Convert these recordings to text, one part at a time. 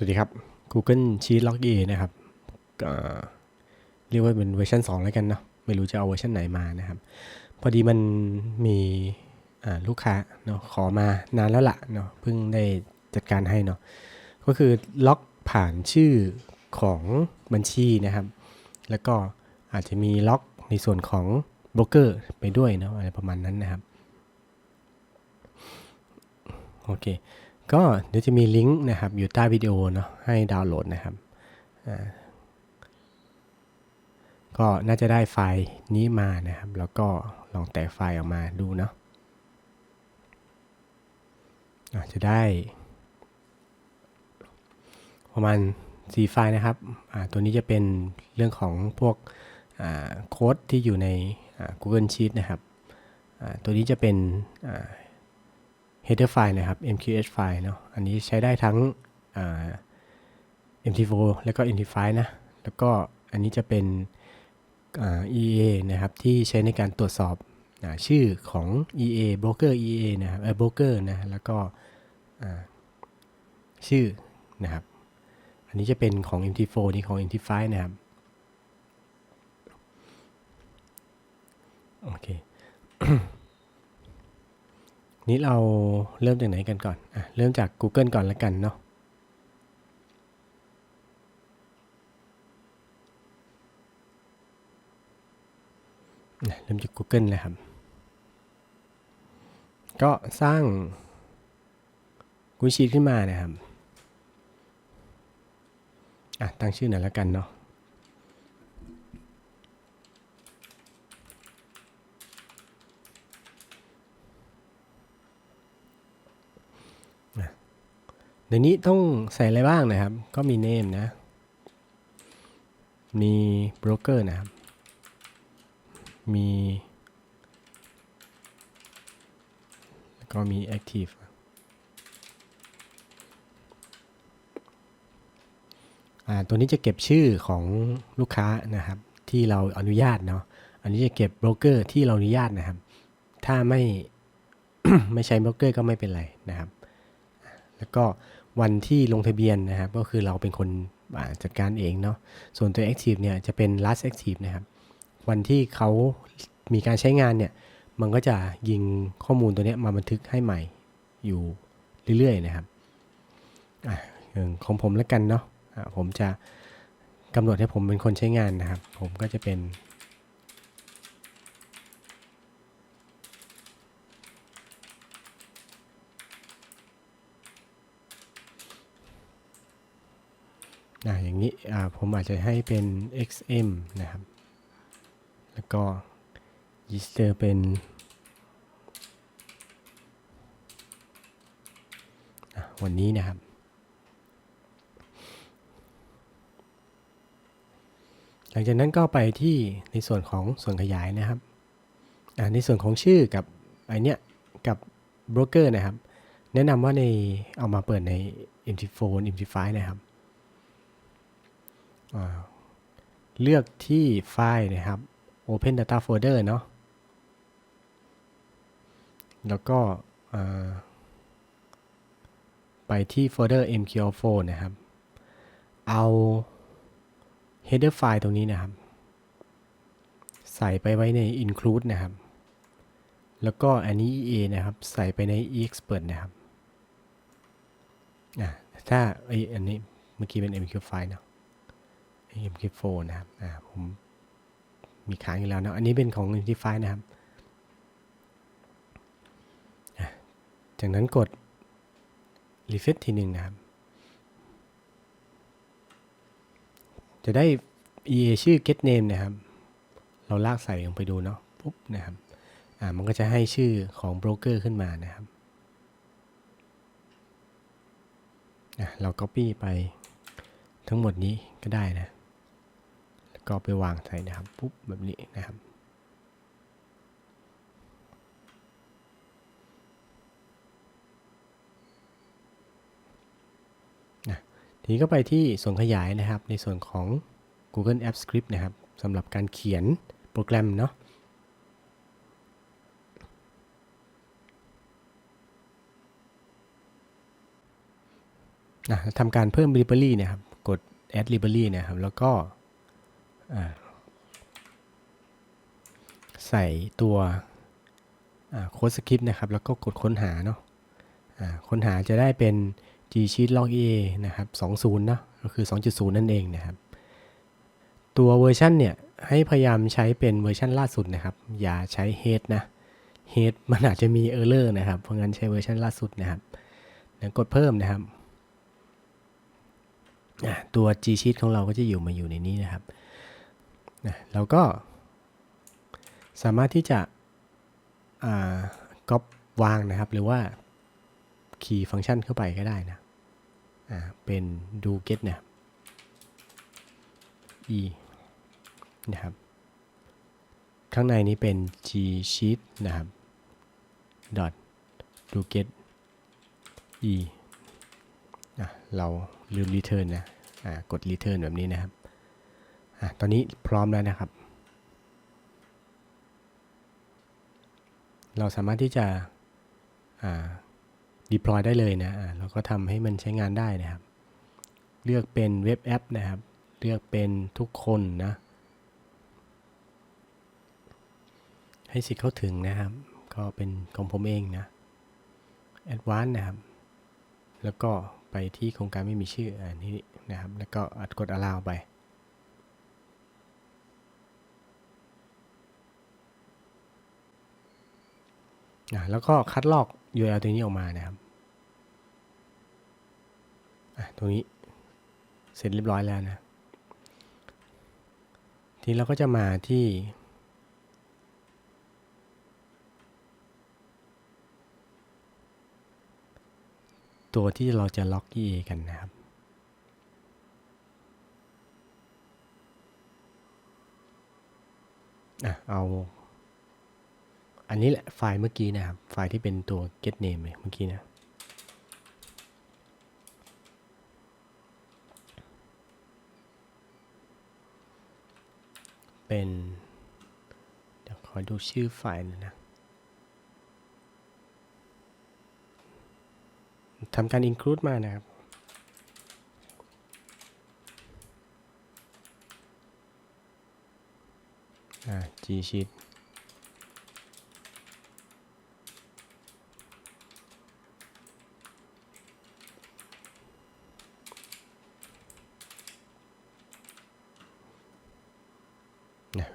สวัสดีครับ Google Sheet Log E นะครับเรียกว่าเป็นเวอร์ชัน2 แล้วกันเนาะไม่รู้จะเอาเวอร์ชันไหนมานะครับ พอดีมันมีลูกค้าเนาะขอมานานแล้วละเนาะเพิ่งได้จัดการให้เนาะก็คือล็อกผ่านชื่อของบัญชีนะครับ แล้วก็อาจจะมีล็อกในส่วนของโบรกเกอร์ไปด้วยเนาะอะไรประมาณนั้นนะครับ โอเค ก็เดี๋ยวจะมีลิงก์นะครับอยู่ใต้วิดีโอเนาะให้ดาวน์โหลดนะครับก็น่าจะได้ไฟล์นี้มานะครับ แล้วก็ลองแตกไฟล์ออกมาดูเนาะอะจะได้ ประมาณ4ไฟล์นะครับตัวนี้จะเป็นเรื่องของพวกโค้ดที่อยู่ใน Google Sheet นะครับตัวนี้จะเป็น header file นะครับ mqh file เนาะ อันนี้ใช้ได้ทั้ง mt4 แล้วก็ mt5 นะ แล้วก็อันนี้จะเป็น EA นะครับ ที่ใช้ในการตรวจสอบอชื่อของ EA broker EA นะครับเออ broker นะ แล้วก็ชื่อนะครับ อันนี้จะเป็นของ mt4 นี่ของ mt5 นะครับ โอเค นี้เราเริ่มจากไหนกันก่อนอะเริ่มจาก Google ก่อนแล้วกันเนาะเริ่มจาก Google เลยครับ ก็สร้าง Google Sheet ขึ้นมานะครับ อะตั้งชื่อหน่อยแล้วกันเนาะ เดี๋ยวนี้ต้องใส่อะไรบ้างนะครับ ก็มี name นะ มี broker นะครับ มีแล้วก็มี active อ่า ตัวนี้จะเก็บชื่อของลูกค้านะครับ ที่เราอนุญาตเนาะ อันนี้จะเก็บโบรกเกอร์ที่เราอนุญาตนะครับ ถ้าไม่ ไม่ใช้โบรกเกอร์ก็ไม่เป็นไรนะครับ แล้วก็วันที่ลงทะเบียนนะครับก็คือเราเป็นคนจัดการเองเนาะส่วนตัว Active เนี่ยจะเป็น last active นะครับ วันที่เขามีการใช้งานเนี่ย มันก็จะยิงข้อมูลตัวเนี้ยมาบันทึกให้ใหม่อยู่เรื่อยๆนะครับอของผมแล้วกันเนาะะผมจะกำหนดให้ผมเป็นคนใช้งานนะครับ ผมก็จะเป็น อ่าอย่างนี้ผมอาจจะให้เป็น xm นะครับ แล้วก็ register เป็นวันนี้นะครับ หลังจากนั้นก็ไปที่ในส่วนของส่วนขยายนะครับในส่วนของชื่อกับไอเนี้ยกับโบรกเกอร์นะครับ แนะนำว่าในเอามาเปิดใน MT4 MT5 นะครับ เลือกที่ไฟล์นะครับ Open Data Folder เนาะ แล้วก็ไปที่โฟลเดอร์ MQL4 นะครับ เอา header file ตรงนี้นะครับ ใส่ไปไว้ใน include นะครับ แล้วก็อันนี้ EA นะครับ ใส่ไปใน expert นะครับ ถ้าไออันนี้เมื่อกี้เป็น MQ file นะ เนาะ MK4 นะครับอ่าผมมีค้างอยู่แล้วนะ อันนี้เป็นของ MT5 นะครับ จากนั้นกด refresh ทีหนึ่งนะครับ จะได้ EA ชื่อ get name นะครับ เราลากใส่ลงไปดูเนาะ ปุ๊บนะครับ อ่า มันก็จะให้ชื่อของโบรกเกอร์ขึ้นมานะครับอะเรา copy ไปทั้งหมดนี้ก็ได้นะ ก็ไปวางใส่นะครับปุ๊บแบบนี้นะครับทีนี้ก็ไปที่ส่วนขยายนะครับ ในส่วนของ Google App Script นะครับสำหรับการเขียนโปรแกรมเนาะนะทำการเพิ่ม library นะครับ กด add library นะครับ แล้วก็ ใส่ตัวโค้ดสคริปต์นะครับ แล้วก็กดค้นหาเนาะค้นหาจะได้เป็น g sheet log e a นะครับ 20เนอะก็คือ 2.0 นั่นเองนะครับ ตัวเวอร์ชันเนี่ย ให้พยายามใช้เป็นเวอร์ชันล่าสุดนะครับ อย่าใช้ head นะ head มันอาจจะมี error นะครับ เพราะงั้นใช้เวอร์ชันล่าสุดนะครับกดเพิ่มนะครับ ตัว G sheet ของเราก็จะอยู่มาอยู่ในนี้นะครับ นะเราก็สามารถที่จะก๊อปวางนะครับ หรือว่าคีย์ฟังก์ชันเข้าไปก็ได้นะเป็น do get นะครับ e นะครับ ข้างในนี้เป็น g sheet นะครับ dot do get e อะเราลืม return นะ กด return แบบนี้นะครับ อะตอนนี้พร้อมแล้วนะครับ เราสามารถที่จะอ่า deploy ได้เลยนะอ่าเราก็ทำให้มันใช้งานได้นะครับ เลือกเป็นเว็บแอปนะครับ เลือกเป็นทุกคนนะ ให้สิทธิ์เข้าถึงนะครับ ก็เป็นของผมเองนะ Advanced นะครับ แล้วก็ไปที่โครงการไม่มีชื่ออันนี้นะครับ แล้วก็อัดกด allow ไป แล้วก็คัดลอก URL ตัวนี้ออกมานะครับตรงนี้เสร็จเรียบร้อยแล้วนะ ทีเราก็จะมาที่ ตัวที่เราจะล็อก EA กันนะครับอะเอา อันนี้แหละไฟล์เมื่อกี้นะครับ ไฟล์ที่เป็นตัว get name เลยเมื่อกี้นะเป็นเดี๋ยวขอดูชื่อไฟล์นอยนะทำการ include มานะครับ อ่า G sheet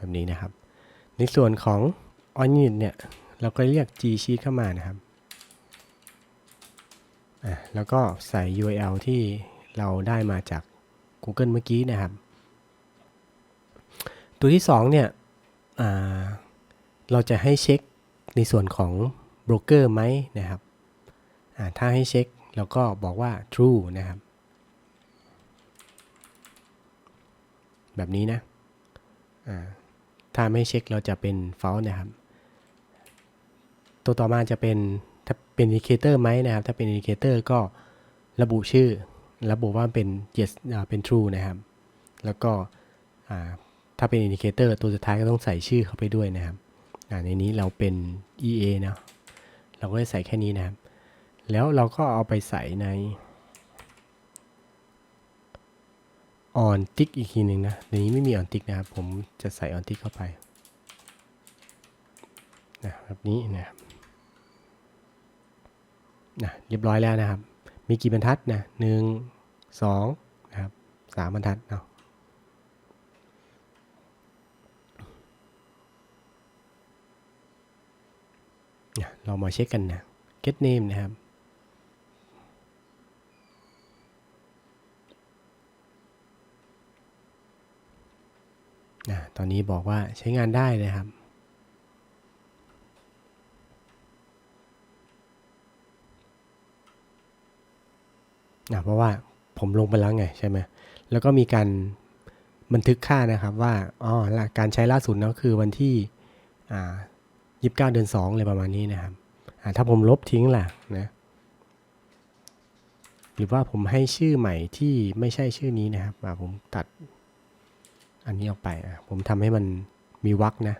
แบบนี้นะครับ ในส่วนของ on unit เนี่ย เราก็เรียก G sheet เข้ามานะครับอะแล้วก็ใส่ URL ที่เราได้มาจาก Google เมื่อกี้นะครับ ตัวที่ 2 เนี่ยอ่าเราจะให้เช็คในส่วนของโบรกเกอร์ไหมนะครับอ่าถ้าให้เช็คเราก็บอกว่า true นะครับ แบบนี้นะ อ่า ถ้าไม่เช็คเราจะเป็น false นะครับ ตัวต่อมาจะเป็นถ้าเป็น indicator ไหมนะครับ ถ้าเป็น indicator ก็ระบุชื่อ ระบุว่าเป็น yes เป็น true นะครับ แล้วก็ถ้าเป็น indicator ตัวสุดท้ายก็ต้องใส่ชื่อเข้าไปด้วยนะครับในนี้เราเป็น EA นะ เราก็จะใส่แค่นี้นะครับ แล้วเราก็เอาไปใส่ใน on tick อีกทีหนึ่งนะในนี้ไม่มี on tick นะครับ ผมจะใส่ on tick เข้าไปนะแบบนี้นะครับนะเรียบร้อยแล้วนะครับ มีกี่บรรทัดนะหนึ่งสองนะครับสามบรรทัดเนาะเรามาเช็คกันนะ get name นะครับ นะตอนนี้บอกว่าใช้งานได้นะครับ นะเพราะว่าผมลงไปแล้วไงใช่ไหมแล้วก็มีการบันทึกค่านะครับว่า อ๋อลการใช้ล่าสุดเนาะคือวันที่ยี่สิบเก้าเดือนสองอะไรประมาณนี้นะครับถ้าผมลบทิ้งล่ะนะหรือว่าผมให้ชื่อใหม่ที่ไม่ใช่ชื่อนี้นะครับผมตัด อันนี้ออกไปผมทำให้มันมีวรรคนะ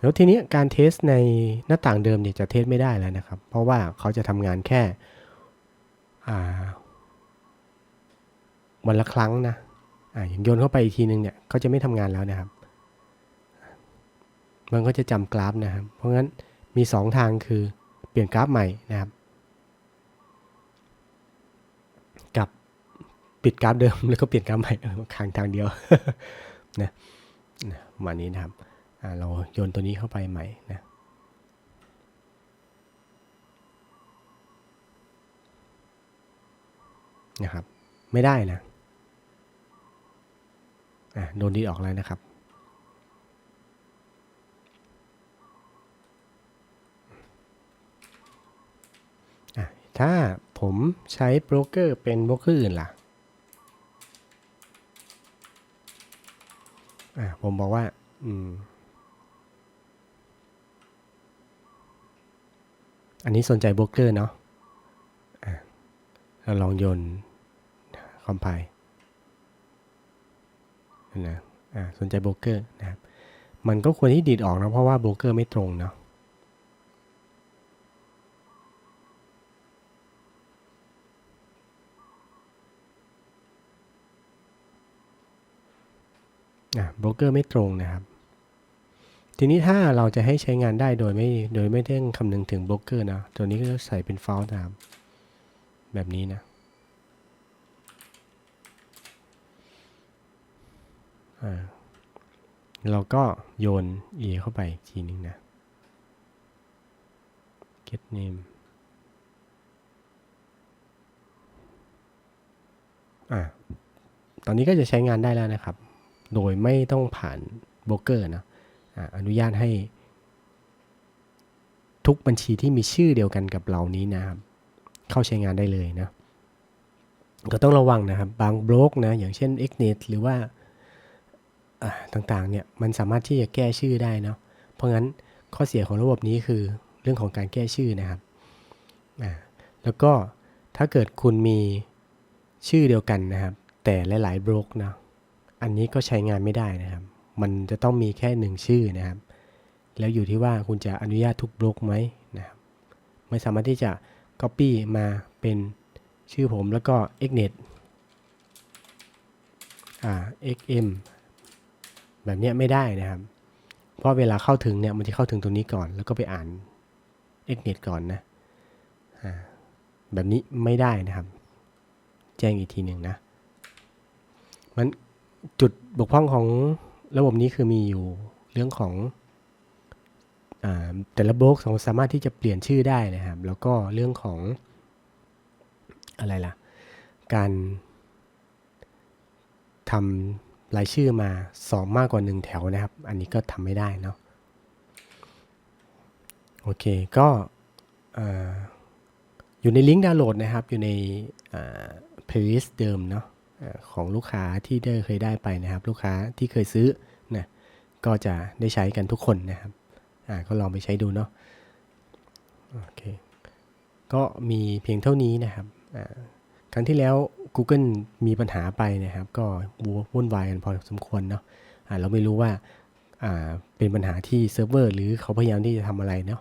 แล้วทีนี้การเทสในหน้าต่างเดิมเนี่ยจะเทสไม่ได้แล้วนะครับ เพราะว่าเขาจะทำงานแค่วันละครั้งนะอ่าอย่างโยนเข้าไปอีกทีนึงเนี่ยก็จะไม่ทำงานแล้วนะครับ มันก็จะจำกราฟนะครับ เพราะงั้นมี 2 ทางคือเปลี่ยนกราฟใหม่นะครับ ปิดกราฟเดิมแล้วก็เปลี่ยนกราฟใหม่เออทางทางเดียวนะนะประมาณนี้นะครับเราโยนตัวนี้เข้าไปใหม่นะนะครับ ไม่ได้นะอะโดนดีออกแล้วนะครับอะถ้าผมใช้โบรกเกอร์เป็นโบรกเกอร์อื่นล่ะ อะผมบอกว่า อืม อันนี้สนใจบล็อกเกอร์เนาะอะเราลองโยนคอมไพล์นะอะสนใจโบรกเกอร์นะครับ มันก็ควรที่ดีดออกนะเพราะว่าโบรกเกอร์ไม่ตรงเนาะ อะ โบรกเกอร์ไม่ตรงนะครับ ทีนี้ถ้าเราจะให้ใช้งานได้โดยไม่โดยไม่ต้องคำนึงถึงโบรกเกอร์นะ ตัวนี้ก็จะใส่เป็น false นะครับ แบบนี้นะอ่าเราก็โยน e เข้าไปอีกทีนึงนะ get name อ่าตอนนี้ก็จะใช้งานได้แล้วนะครับ โดยไม่ต้องผ่านโบรกเกอร์นะอนุญาตให้ ทุกบัญชีที่มีชื่อเดียวกันกับเรานี้นะครับ เข้าใช้งานได้เลยนะ ก็ต้องระวังนะครับ บางบล็อกนะอย่างเช่น Xnet หรือว่าต่างๆเนี่ยมันสามารถที่จะแก้ชื่อได้เนาะเพราะงั้นข้อเสียของระบบนี้คือเรื่องของการแก้ชื่อนะครับแล้วก็ถ้าเกิดคุณมีชื่อเดียวกันนะครับ แต่หลายๆบล็อกนะ อันนี้ก็ใช้งานไม่ได้นะครับ มันจะต้องมีแค่หนึ่งชื่อนะครับ แล้วอยู่ที่ว่าคุณจะอนุญาตทุกบล็อกไหมนะครับ ไม่สามารถที่จะ Copy มาเป็นชื่อผมแล้วก็ xnet อ่า xm แบบนี้ไม่ได้นะครับ เพราะเวลาเข้าถึงเนี่ยมันจะเข้าถึงตรงนี้ก่อน แล้วก็ไปอ่าน xnet ก่อนนะ อ่า แบบนี้ไม่ได้นะครับ แจ้งอีกทีหนึ่งนะ มัน จุดบกพร่องของระบบนี้คือมีอยู่เรื่องของอแต่ละบล็อกสามารถที่จะเปลี่ยนชื่อได้นะครับ แล้วก็เรื่องของอะไรล่ะ การทำรายชื่อมาสองมากกว่าหนึ่งแถวนะครับ อันนี้ก็ทำไม่ได้เนาะโอเคก็อ่าอยู่ในลิงก์ดาวน์โหลดนะครับ อยู่ในเพลย์ลิสต์เดิมเนาะ ของลูกค้าที่ได้เคยได้ไปนะครับ ลูกค้าที่เคยซื้อนะก็จะได้ใช้กันทุกคนนะครับอ่าก็ลองไปใช้ดูเนาะโอเคก็มีเพียงเท่านี้นะครับอ่าครั้งที่แล้ว Google มีปัญหาไปนะครับ ก็วุ่นวายกันพอสมควรเนาะอ่าเราไม่รู้ว่าอ่าเป็นปัญหาที่เซิร์ฟเวอร์หรือเขาพยายามที่จะทำอะไรเนาะ